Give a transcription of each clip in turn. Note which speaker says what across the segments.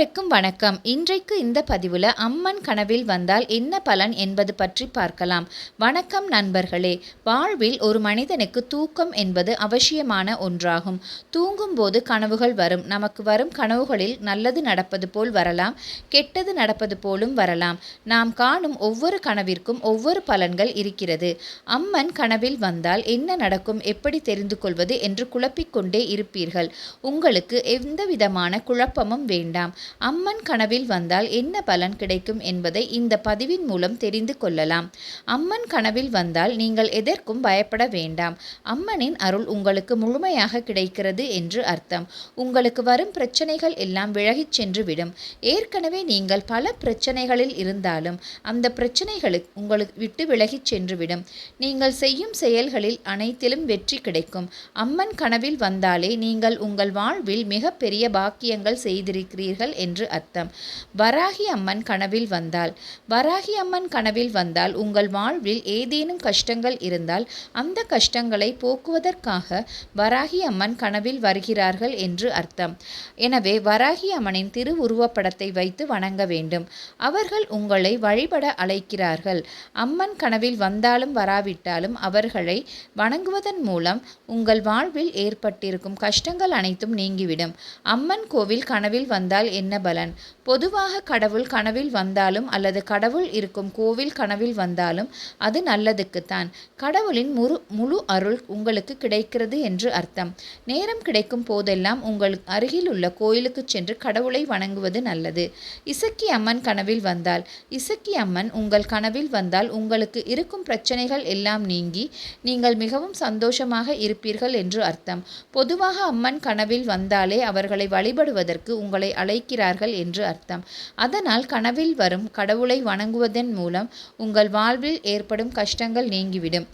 Speaker 1: அனைவருக்கும் வணக்கம். இன்றைக்கு இந்த பதிவில் அம்மன் கனவில் வந்தால் என்ன பலன் என்பது பற்றி பார்க்கலாம். வணக்கம் நண்பர்களே. வாழ்வில் ஒரு மனிதனுக்கு தூக்கம் என்பது அவசியமான ஒன்றாகும். தூங்கும்போது கனவுகள் வரும். நமக்கு வரும் கனவுகளில் நல்லது நடப்பது போல் வரலாம். கெட்டது நடப்பது போலும் வரலாம். நாம் காணும் ஒவ்வொரு கனவிற்கும் ஒவ்வொரு பலன்கள் இருக்கிறது. அம்மன் கனவில் வந்தால் என்ன நடக்கும் எப்படி தெரிந்து கொள்வது என்று குழப்பிக்கொண்டே இருப்பீர்கள். உங்களுக்கு எந்த விதமான குழப்பமும் வேண்டாம் வேண்டாம். அம்மன் கனவில் வந்தால் என்ன பலன் கிடைக்கும் என்பதை இந்த பதிவின் மூலம் தெரிந்து கொள்ளலாம். அம்மன் கனவில் வந்தால் நீங்கள் எதற்கும் பயப்பட வேண்டாம். அம்மனின் அருள் உங்களுக்கு முழுமையாக கிடைக்கிறது என்று அர்த்தம். உங்களுக்கு வரும் பிரச்சனைகள் எல்லாம் விலகிச் சென்று விடும் ஏற்கனவே நீங்கள் பல பிரச்சனைகளில் இருந்தாலும் அந்த பிரச்சனைகளுக்கு உங்களுக்கு விட்டு விலகிச் சென்றுவிடும். நீங்கள் செய்யும் செயல்களில் அனைத்திலும் வெற்றி கிடைக்கும். அம்மன் கனவில் வந்தாலே நீங்கள் உங்கள் வாழ்வில் மிகப்பெரிய பாக்கியங்கள் செய்திருக்கிறீர்கள் இருக்கிறீர்கள் என்று அர்த்தம். வராகி அம்மன் கனவில் வந்தால் வராகி அம்மன் கனவில் வந்தால் உங்கள் வாழ்வில் ஏதேனும் கஷ்டங்கள் இருந்தால் அந்த கஷ்டங்களை போக்குவதற்காக வராகி அம்மன் கனவில் வருகிறார்கள் என்று அர்த்தம். எனவே வராகி அம்மனின் திருவுருவப்படத்தை வைத்து வணங்க வேண்டும். அவர்கள் உங்களை வழிபட அழைக்கிறார்கள். அம்மன் கனவில் வந்தாலும் வராவிட்டாலும் அவர்களை வணங்குவதன் மூலம் உங்கள் வாழ்வில் ஏற்பட்டிருக்கும் கஷ்டங்கள் அனைத்தும் நீங்கிவிடும். அம்மன் கோவில் கனவில் வந்தால் என்ன பலன்? பொதுவாக கடவுள் கனவில் வந்தாலும் அல்லது கடவுள் இருக்கும் கோவில் கனவில் வந்தாலும் அது நல்லதுக்குத்தான். கடவுளின் முழு முழு அருள் உங்களுக்கு கிடைக்கிறது என்று அர்த்தம். நேரம் கிடைக்கும் போதெல்லாம் உங்கள் அருகில் உள்ள கோயிலுக்கு சென்று கடவுளை வணங்குவது நல்லது. இசக்கி அம்மன் கனவில் வந்தால் இசக்கி அம்மன் உங்கள் கனவில் வந்தால் உங்களுக்கு இருக்கும் பிரச்சனைகள் எல்லாம் நீங்கி நீங்கள் மிகவும் சந்தோஷமாக இருப்பீர்கள் என்று அர்த்தம். பொதுவாக அம்மன் கனவில் வந்தாலே அவர்களை வழிபடுவதற்கு உங்களை அழைக்க அழைக்கிறார்கள் என்று அர்த்தம். அதனால் கனவில் வரும் கடவுளை வணங்குவதன் மூலம் உங்கள் வாழ்வில் ஏற்படும் கஷ்டங்கள் நீங்கிவிடும்.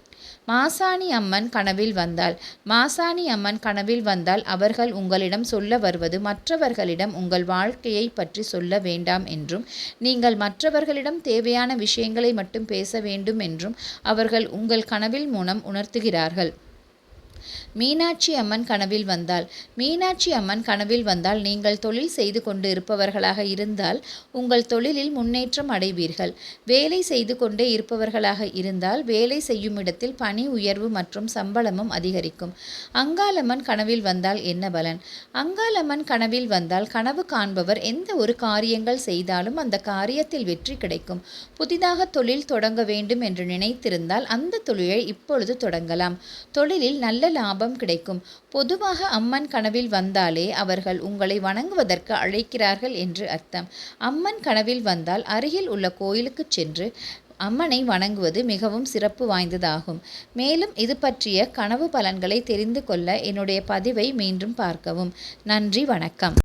Speaker 1: மாசாணி அம்மன் கனவில் வந்தால் மாசாணி அம்மன் கனவில் வந்தால் அவர்கள் உங்களிடம் சொல்ல வருவது மற்றவர்களிடம் உங்கள் வாழ்க்கையை பற்றி சொல்ல வேண்டாம் என்றும் நீங்கள் மற்றவர்களிடம் தேவையான விஷயங்களை மட்டும் பேச வேண்டும் என்றும் அவர்கள் உங்கள் கனவில் மூலம் உணர்த்துகிறார்கள். மீனாட்சி அம்மன் கனவில் வந்தால் மீனாட்சி அம்மன் கனவில் வந்தால் நீங்கள் தொழில் செய்து கொண்டு இருப்பவர்களாக இருந்தால் உங்கள் தொழிலில் முன்னேற்றம் அடைவீர்கள். வேலை செய்து கொண்டே இருப்பவர்களாக இருந்தால் வேலை செய்யும் இடத்தில் பணி உயர்வு மற்றும் சம்பளமும் அதிகரிக்கும். அங்காளம்மன் கனவில் வந்தால் என்ன பலன்? அங்காளம்மன் கனவில் வந்தால் கனவு காண்பவர் எந்த ஒரு காரியங்கள் செய்தாலும் அந்த காரியத்தில் வெற்றி கிடைக்கும். புதிதாக தொழில் தொடங்க வேண்டும் என்று நினைத்திருந்தால் அந்த தொழிலை இப்பொழுது தொடங்கலாம். தொழிலில் நல்ல லாபம் கிடைக்கும். பொதுவாக அம்மன் கனவில் வந்தாலே அவர்கள் உங்களை வணங்குவதற்கு அழைக்கிறார்கள் என்று அர்த்தம். அம்மன் கனவில் வந்தால் அருகில் உள்ள கோயிலுக்கு சென்று அம்மனை வணங்குவது மிகவும் சிறப்பு வாய்ந்ததாகும். மேலும் இது பற்றிய கனவு பலன்களை தெரிந்து கொள்ள என்னுடைய பதிவை மீண்டும் பார்க்கவும். நன்றி வணக்கம்.